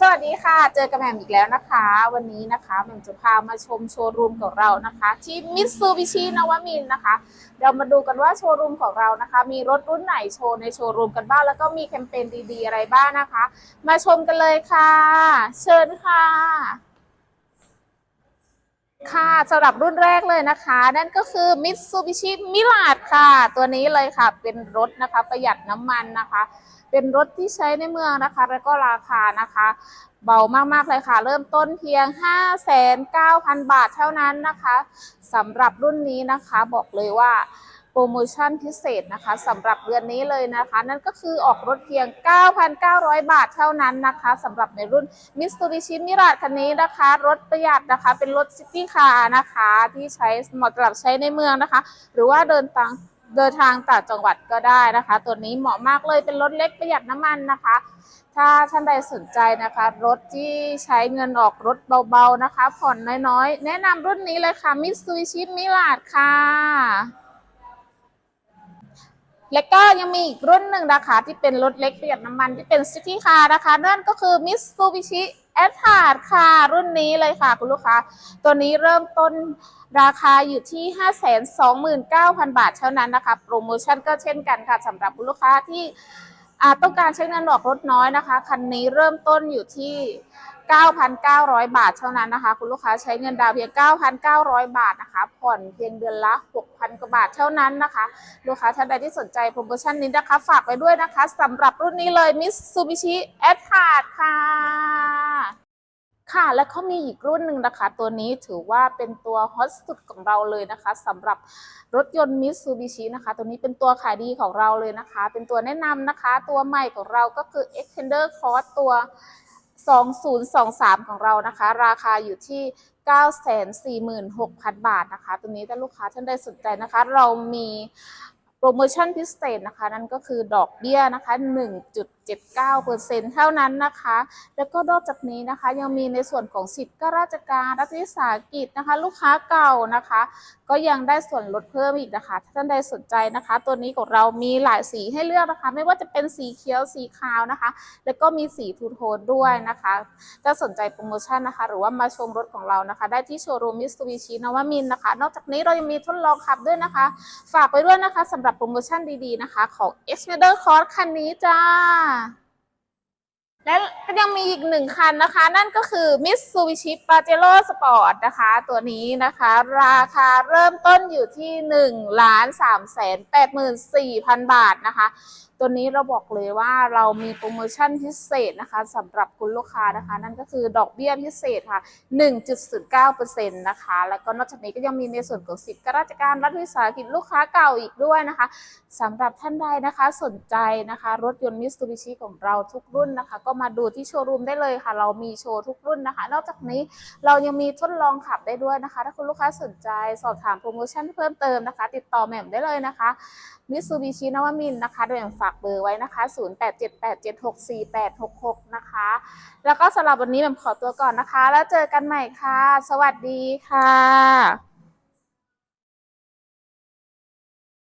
สวัสดีค่ะ เจอกับแหม่มอีกแล้วนะคะ วันนี้นะคะแหม่มจะพามาชมโชว์รูมของเรานะคะ ที่มิตซูบิชินวมินนะคะ เรามาดูกันว่าโชว์รูมของเรานะคะ มีรถรุ่นไหนโชว์ในโชว์รูมกันบ้างแล้วก็มีแคมเปญดีๆอะไรบ้างนะคะ มาชมกันเลยค่ะ เชิญค่ะ ค่ะสำหรับรุ่นแรกเลยนะคะ นั่นก็คือ Mitsubishi Mirage ค่ะ ตัวนี้เลยค่ะ เป็นรถนะคะ ประหยัดน้ำมันนะคะ เป็นรถที่ใช้ในเมืองนะคะ แล้วก็ราคานะคะ เบามากๆเลยค่ะ เริ่มต้นเพียง 5,900บาทเท่านั้นนะคะสำหรับรุ่นนี้นะคะบอกเลยว่า ปรโมชั่นพิเศษนะคะสำหรับเดือนนี้เลยนะคะ นั่นก็คือออกรถเพียง 9,900 บาทเท่านั้นนะคะสำหรับในรุ่น Mitsubishi Mirage คันนี้นะคะ รถประหยัดนะคะเป็นรถซิตี้คาร์นะคะที่ใช้เหมาะสำหรับใช้ในเมืองนะคะ หรือว่าเดินทางเดินทางต่างจังหวัดก็ได้นะคะ ตัวนี้เหมาะมากเลยเป็นรถเล็กประหยัดน้ำมันนะคะ ถ้าท่านใดสนใจนะคะ รถที่ใช้เงินออกรถเบาๆนะคะ ผ่อนน้อยๆ แนะนำรุ่นนี้เลยค่ะ Mitsubishi Mirage ค่ะ และก็ยังมีอีกรุ่นหนึ่งนะคะที่เป็นรถเล็กประหยัดน้ำมันที่เป็นซิตี้คาร์นะคะ นั่นก็คือ Mitsubishi a t a r d ค่ะ รุ่นนี้เลยค่ะ คุณลูกค้า ตัวนี้เริ่มต้นราคาอยู่ที่ 529,000 บาทเท่านั้นนะคะ โปรโมชั่นก็เช่นกันค่ะสำหรับคุณลูกค้าที่ต้องการใช้เงินออกรถน้อยนะคะ คันนี้เริ่มต้นอยู่ที่ 9,900 บาทเท่านั้นนะคะ คุณลูกค้าใช้เงินดาวเพียง 9,900 บาทนะคะ ผ่อนเพียงเดือนละ 6,000 กว่าบาทเท่านั้นนะคะ ลูกค้าท่านใดที่สนใจโปรโมชั่นนี้นะคะ ฝากไว้ด้วยนะคะสำหรับรุ่นนี้เลย Mitsubishi a t a r d ค่ะค่ะและเขามีอีกรุ่นหนึ่งนะคะ ตัวนี้ถือว่าเป็นตัวฮอตสุดของเราเลยนะคะสำหรับรถยนต์ Mitsubishi นะคะ ตัวนี้เป็นตัวขายดีของเราเลยนะคะ เป็นตัวแนะนำนะคะ ตัวใหม่ของเราก็คือ Extender Cross ตัว 2023 ของเรานะคะ ราคาอยู่ที่ 946,000 บาทนะคะ ตรงนี้ถ้าลูกค้าท่านใดสนใจนะคะ เรามีโปรโมชั่นพิเศษนะคะ นั่นก็คือดอกเบี้ยนะคะ 1.79%เท่านั้นนะคะ แล้วก็นอกจากนี้นะคะ ยังมีในส่วนของสิทธิ์ข้าราชการรัฐวิสาหกิจนะคะ ลูกค้าเก่านะคะ ก็ยังได้ส่วนลดเพิ่มอีกนะคะ ถ้าท่านใดสนใจนะคะ ตัวนี้ของเรามีหลายสีให้เลือกนะคะ ไม่ว่าจะเป็นสีเขียวสีขาวนะคะ แล้วก็มีสีทูโทนด้วยนะคะถ้าสนใจโปรโมชั่นนะคะ หรือว่ามาชมรถของเรานะคะ ได้ที่โชว์รูมมิส t ูบิชินวมินนะคะ นอกจากนี้เรายังมีทดลองขับด้วยนะคะ ฝากไปด้วยนะคะสำหรับโปรโมชั่นดีๆนะคะ ของ x m e d e r Cross คันนี้จ้า และก็ยังมีอีกหนึ่งคันนะคะ นั่นก็คือ Mitsubishi Pajero Sport นะคะ ตัวนี้นะคะ ราคาเริ่มต้นอยู่ที่1ล้าน3แสน84,000 บาทนะคะตัวนี้เราบอกเลยว่าเรามีโปรโมชั่นพิเศษนะคะสำหรับคุณลูกค้านะคะ นั่นก็คือดอกเบี้ยพิเศษค่ะ 1.09%นะคะ แล้วก็นอกจากนี้ก็ยังมีในส่วนของสิทธิข้าราชการรัฐวิสาหกิจลูกค้าเก่าอีกด้วยนะคะสำหรับท่านใดนะคะสนใจนะคะ รถยนต์มิส t ูบิชิของเราทุกรุ่นนะคะ ก็มาดูที่โชว์รูมได้เลยค่ะ เรามีโชว์ทุกรุ่นนะคะ นอกจากนี้เรายังมีทดลองขับได้ด้วยนะคะ ถ้าคุณลูกค้าสนใจสอบถามโปรโมชั่นเพิ่มเติมนะคะ ติดต่อแหม่มได้เลยนะคะมิสูบิชินวมินนะคะโดยแหม่มฝากเบอร์ไว้นะคะ 0878764866 นะคะ แล้วก็สำหรับวันนี้แหม่มขอตัวก่อนนะคะ แล้วเจอกันใหม่ค่ะ สวัสดีค่ะ